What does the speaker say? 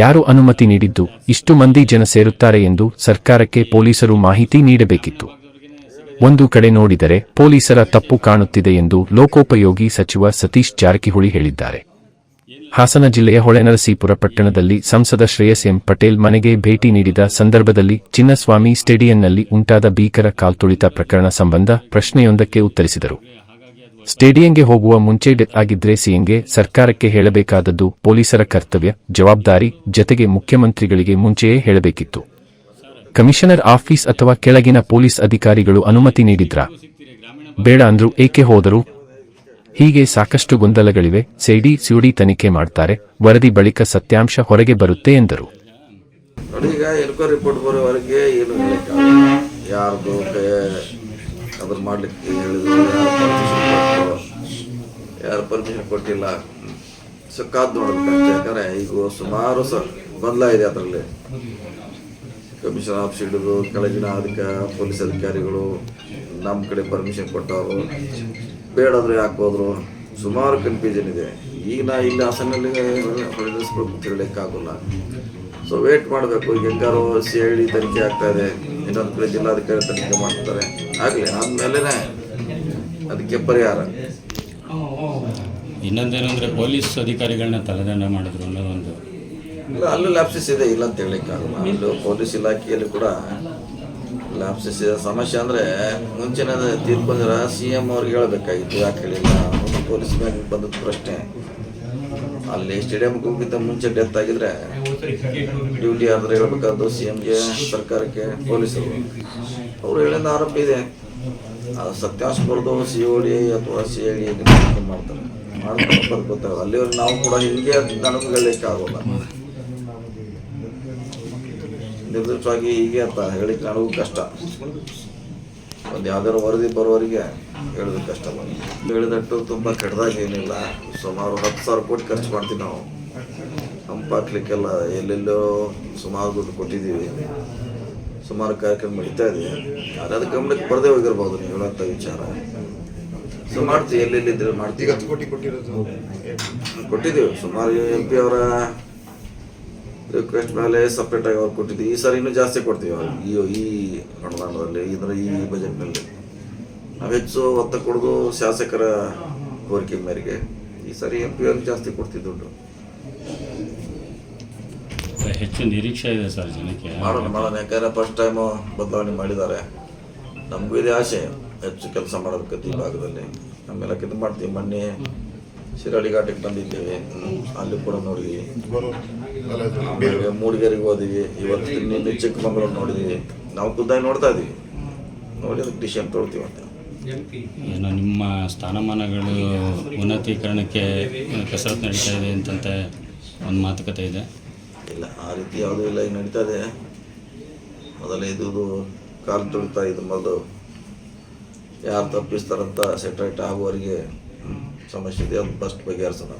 ಯಾರು ಅನುಮತಿ ನೀಡಿದ್ದು? ಇಷ್ಟು ಮಂದಿ ಜನ ಸೇರುತ್ತಾರೆ ಎಂದು ಸರ್ಕಾರಕ್ಕೆ ಪೊಲೀಸರು ಮಾಹಿತಿ ನೀಡಬೇಕಿತ್ತು. ಒಂದು ಕಡೆ ನೋಡಿದರೆ ಪೊಲೀಸರ ತಪ್ಪು ಕಾಣುತ್ತಿದೆ ಎಂದು ಲೋಕೋಪಯೋಗಿ ಸಚಿವ ಸತೀಶ್ ಜಾರಕಿಹೊಳಿ ಹೇಳಿದ್ದಾರೆ. ಹಾಸನ ಜಿಲ್ಲೆಯ ಹೊಳೆನರಸೀಪುರ ಪಟ್ಟಣದಲ್ಲಿ ಸಂಸದ ಶ್ರೇಯಸ್ ಎಂ ಪಟೇಲ್ ಮನೆಗೆ ಭೇಟಿ ನೀಡಿದ ಸಂದರ್ಭದಲ್ಲಿ ಚಿನ್ನಸ್ವಾಮಿ ಸ್ಟೇಡಿಯಂನಲ್ಲಿ ಉಂಟಾದ ಭೀಕರ ಕಾಲ್ತುಳಿತ ಪ್ರಕರಣ ಸಂಬಂಧ ಪ್ರಶ್ನೆಯೊಂದಕ್ಕೆ ಉತ್ತರಿಸಿದರು. ಸ್ಟೇಡಿಯಂಗೆ ಹೋಗುವ ಮುಂಚೆ ಡೆತ್ ಆಗಿದ್ರೆ ಸಿಎಂಗೆ ಸರ್ಕಾರಕ್ಕೆ ಹೇಳಬೇಕಾದದ್ದು ಪೊಲೀಸರ ಕರ್ತವ್ಯ, ಜವಾಬ್ದಾರಿ, ಜತೆಗೆ ಮುಖ್ಯಮಂತ್ರಿಗಳಿಗೆ ಮುಂಚೆಯೇ ಹೇಳಬೇಕಿತ್ತು. ಕಮಿಷನರ್ ಆಫೀಸ್ ಅಥವಾ ಕೆಳಗಿನ ಪೊಲೀಸ್ ಅಧಿಕಾರಿಗಳು ಅನುಮತಿ ನೀಡಿದ್ರ? ಬೇಡ ಅಂದ್ರು ಏಕೆ ಹೋದರು? ಹೀಗೆ ಸಾಕಷ್ಟು ಗೊಂದಲಗಳಿವೆ, ಸೇಡಿ ಸಿಡಿ ತನಿಖೆ ಮಾಡ್ತಾರೆ, ವರದಿ ಬಳಿಕ ಸತ್ಯಾಂಶ ಹೊರಗೆ ಬರುತ್ತೆ ಎಂದರು. ಈಗ ಎನ್ಕ್ವೈರಿ ರಿಪೋರ್ಟ್ ಬರೋವರೆಗೆ ಏನು ಯಾರ್ದು ಅದ್ರ ಮಾಡ್ಲಿಕ್ಕೆ ಹೇಳಿದ್ರು. ಪರ್ಮಿಷನ್ ಕೊಟ್ಟಿಲ್ಲ. ಸೊ ಕಾದ್ ಯಾಕಂದ್ರೆ ಈಗ ಸುಮಾರು ಸ ಬದಲಾಗಿದೆ ಅದರಲ್ಲಿ. ಕಮಿಷನ್ ಆಫೀಸ್ ಹಿಡಿದು ಕೆಳಗಿನ ಅದಕ್ಕೆ ಪೊಲೀಸ್ ಅಧಿಕಾರಿಗಳು ನಮ್ಮ ಕಡೆ ಪರ್ಮಿಷನ್ ಕೊಟ್ಟವರು. ಬೇಡಾದ್ರು ಯಾಕೆ ಹೋದ್ರು? ಸುಮಾರು ಕನ್ಫ್ಯೂಷನ್ ಇದೆ. ಈಗ ನಾ ಇಲ್ಲಿ ಹಾಸನಲ್ಲಿ ಹೇಳಲಿಕ್ಕಾಗಲ್ಲ ಸೊ ವೇಟ್ ಮಾಡಬೇಕು. ಈಗ ಹೆಂಗಾರು ಸಿ ಐ ಡಿ ತನಿಖೆ ಆಗ್ತಾ ಇದೆ. ಇನ್ನೊಂದು ಕಡೆ ಜಿಲ್ಲಾಧಿಕಾರಿ ತನಿಖೆ ಮಾಡ್ತಾರೆ. ಆಗಲಿ ಆದ್ಮೇಲೆ ಅದಕ್ಕೆ ಪರಿಹಾರ. ಇನ್ನೊಂದೇನು ಅಂದರೆ ಪೊಲೀಸ್ ಅಧಿಕಾರಿಗಳನ್ನ ತಲೆದಂಡ ಮಾಡಿದ್ರು ಅನ್ನೋದೊಂದು ಇಲ್ಲ, ಅಲ್ಲೂ ಲ್ಯಾಪ್ಸಿಸ್ ಇದೆ, ಇಲ್ಲ ಅಂತ ಹೇಳಲಿಕ್ಕಾಗಲ್ಲ ಇಲ್ಲೂ ಪೊಲೀಸ್ ಇಲಾಖೆಯಲ್ಲಿ ಕೂಡ ಲ್ಯಾಪ್ಸಿಸ್ ಇದೆ. ಸಮಸ್ಯೆ ಅಂದರೆ ಮುಂಚಿನ ತೀರ್ಪು ಅಂದ್ರೆ ಸಿ ಎಂ ಅವ್ರಿಗೆ ಹೇಳಬೇಕಾಗಿತ್ತು, ಯಾಕೆ ಹೇಳಿಲ್ಲ? ಒಂದು ಪೊಲೀಸ್ ಮ್ಯಾಗ ಬಂದದ್ದು ಪ್ರಶ್ನೆ ಅಲ್ಲಿ ಸ್ಟೇಡಿಯಂಗೆ ಹೋಗಿದ್ದ ಮುಂಚೆ ಡೆತ್ ಆಗಿದ್ರೆ ಡ್ಯೂಟಿ ಆದ್ರೆ ಹೇಳ್ಬೇಕಾದ್ದು ಸಿ ಎಮ್ಗೆ ಸರ್ಕಾರಕ್ಕೆ, ಪೊಲೀಸರು. ಅವರು ಹೇಳಿದ ಆರೋಪ ಇದೆ. ಅದು ಸತ್ಯಾಂಶ ಬರೆದು ಸಿ ಒ ಡಿ ಅಥವಾ ಸಿ ಐ ಡಿ ಮಾಡ್ತಾರೆ. ಅಲ್ಲಿವರೆಗೆ ನಾವು ಕೂಡ ಹಿಂಗೆ ನನಗೆ ಹೇಳಲಿಕ್ಕೆ ಆಗೋಲ್ಲ. ನಿರ್ದಿಷ್ಟವಾಗಿ ಹೀಗೆ ಅಂತ ಹೇಳಿಕ್ಕೆ ನನಗೂ ಕಷ್ಟ. ಒಂದು ಯಾವ್ದಾದ್ರು ವರದಿ ಬರೋರಿಗೆ ಹೇಳೋದು ಕಷ್ಟ ಬಂದು. ಹೇಳಿದಟ್ಟು ತುಂಬ ಕೆಟ್ಟದಾಗ ಏನಿಲ್ಲ. ಸುಮಾರು ಹತ್ತು ಸಾವಿರ ಕೋಟಿ ಖರ್ಚು ಮಾಡ್ತೀವಿ ನಾವು. ಹಂಪಾಕ್ಲಿಕ್ಕೆಲ್ಲ ಎಲ್ಲೆಲ್ಲೋ ಸುಮಾರು ದುಡ್ಡು ಕೊಟ್ಟಿದ್ದೀವಿ. ಸುಮಾರು ಕಾರ್ಯಕ್ರಮ ನಡೀತಾ ಇದೆ. ಯಾರಾದ್ರೂ ಗಮನಕ್ಕೆ ಬರದೇ ಹೋಗಿರ್ಬೋದು, ನೀವು ಹೇಳೋಂಥ ವಿಚಾರ. ಮಾಡ್ತೀವಿ ಎಲ್ಲೆಲ್ಲಿದ್ರೆ ಮಾಡ್ತೀವಿ ಹತ್ತು ಕೋಟಿ ಕೊಟ್ಟಿರೋದು. ಕೊಟ್ಟಿದ್ದೀವಿ. ಸುಮಾರು ಎಂ ಪಿ ಅವರ ರಿಕ್ವೆಸ್ಟ್ ಮೇಲೆ ಸಪ್ರೇಟ್ ಆಗಿ ಅವ್ರು ಕೊಟ್ಟಿದ್ದೀವಿ. ಈ ಸಾರಿ ಇನ್ನೂ ಜಾಸ್ತಿ ಕೊಡ್ತೀವಿ ಅವ್ರಿಗೆ. ಈ ಈ ಅನುದಾನದಲ್ಲಿ ಇದರ ಈ ಬಜೆಟ್ನಲ್ಲಿ ನಾವು ಹೆಚ್ಚು ಒತ್ತ ಕೊಡೋದು ಶಾಸಕರ ಕೋರಿಕೆ ಮೇರೆಗೆ. ಈ ಸಾರಿ ಎಂ ಪಿ ಅವ್ರಿಗೆ ಜಾಸ್ತಿ ಕೊಡ್ತೀವಿ ದುಡ್ಡು. ಹೆಚ್ಚು ನಿರೀಕ್ಷೆ ಇದೆ ಸರ್ ಜನಕ್ಕೆ. ಮಾಡೋಣ ಮಾಡೋಣ. ಯಾಕಂದ್ರೆ ಫಸ್ಟ್ ಟೈಮು ಬದಲಾವಣೆ ಮಾಡಿದ್ದಾರೆ. ನಮಗೂ ಇದೆ ಆಸೆ ಹೆಚ್ಚು ಕೆಲಸ ಮಾಡೋದಕ್ಕೆ ಈ ಭಾಗದಲ್ಲಿ. ನಮ್ಮೆಲ್ಲ ಇದು ಮಾಡ್ತೀವಿ. ಮೊನ್ನೆ ಶಿರಾಳಿ ಘಾಟಕ್ಕೆ ಬಂದಿದ್ದೇವೆ. ಅಲ್ಲಿ ಕೂಡ ನೋಡಿದ್ವಿ ಮೂಡಿಗೆರೆಗೆ ಹೋದಿವಿ. ಇವತ್ತು ನಿನ್ನೆ ಚಿಕ್ಕಮಗಳೂರು ನೋಡಿದ್ವಿ. ನಾವು ಖುದ್ದಾಗಿ ನೋಡ್ತಾ ಇದೀವಿ. ನೋಡಿ ಅದಕ್ಕೆ ಡಿಸಿಷನ್ ತೊಗೊಳ್ತೀವಿ ಅಂತ. ಏನು ನಿಮ್ಮ ಸ್ಥಾನಮಾನಗಳು ಉನ್ನತೀಕರಣಕ್ಕೆ ಕಸರತ್ತು ನಡೀತಾ ಇದೆ ಅಂತಂತ ಒಂದು ಮಾತುಕತೆ ಇದೆ. ಇಲ್ಲ ಆ ರೀತಿ ಯಾವುದೂ ಇಲ್ಲ. ಈಗ ನಡೀತಾ ಇದೆ. ಮೊದಲೇ ಇದು ಕಾಲು ತುಳಿತಾ ಇದು ಮೊದಲು ಯಾರು ತಪ್ಪಿಸ್ತಾರಂತ ಸೆಟ್ರೇಟ್ ಆಗುವವರಿಗೆ ಸಮಸ್ಯೆ ಇದೆ. ಅದು ಫಸ್ಟ್ ಬಗೆಹರಿಸೋಣ.